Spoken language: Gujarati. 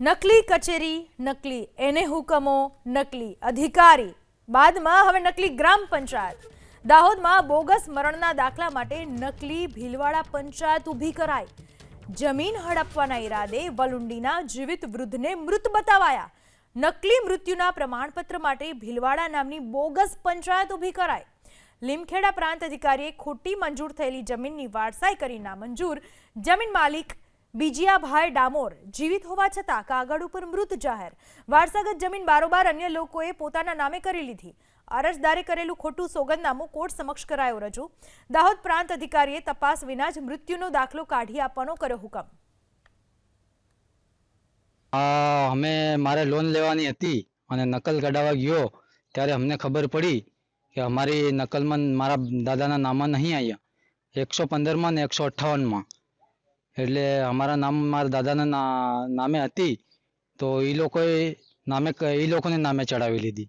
નકલી કચેરી, નકલી એને હુકમો, નકલી અધિકારી. બાદમાં હવે નકલી ગ્રામ પંચાયત. દાહોદમાં બોગસ મરણના દાખલા માટે નકલી ભીલવાડા પંચાયત ઊભી કરાઈ. જમીન હડપવાના ઈરાદે વલુંડીના જીવિત વૃદ્ધને મૃત બતાવાયા. નકલી મૃત્યુના પ્રમાણપત્ર માટે ભીલવાડા નામની બોગસ પંચાયત ઊભી કરાઈ. લીમખેડા પ્રાંત અધિકારીએ ખોટી મંજૂર થયેલી જમીનની વારસાઈ કરી નામંજૂર. જમીન માલિક બીજીયાભાઈ ડામોર જીવિત હોવા છતાં કાગળ ઉપર મૃત જાહેર. વારસાગત જમીન બારોબાર અન્ય લોકોએ પોતાના નામે કરી લીધી. અરજદારે કરેલું ખોટું સોગંદનામું કોર્ટ સમક્ષ કરાયો રજૂ. દાહોદ પ્રાંત અધિકારીએ તપાસ વિના જ મૃત્યુનો દાખલો કાઢી આપવાનો કર્યો હુકમ. અમે મારે લોન લેવાની હતી અને નકલ કઢાવવા ગયો ત્યારે અમને ખબર પડી કે અમારી નકલમાં મારા દાદાના નામમાં નહીં આવ્યા. એકસો પંદરમાં ને એકસો અઠ્ઠાવનમાં. એટલે અમારા નામ, મારા દાદાના નામે હતી. તો એ લોકોએ નામે એ લોકોને નામે ચડાવી લીધી.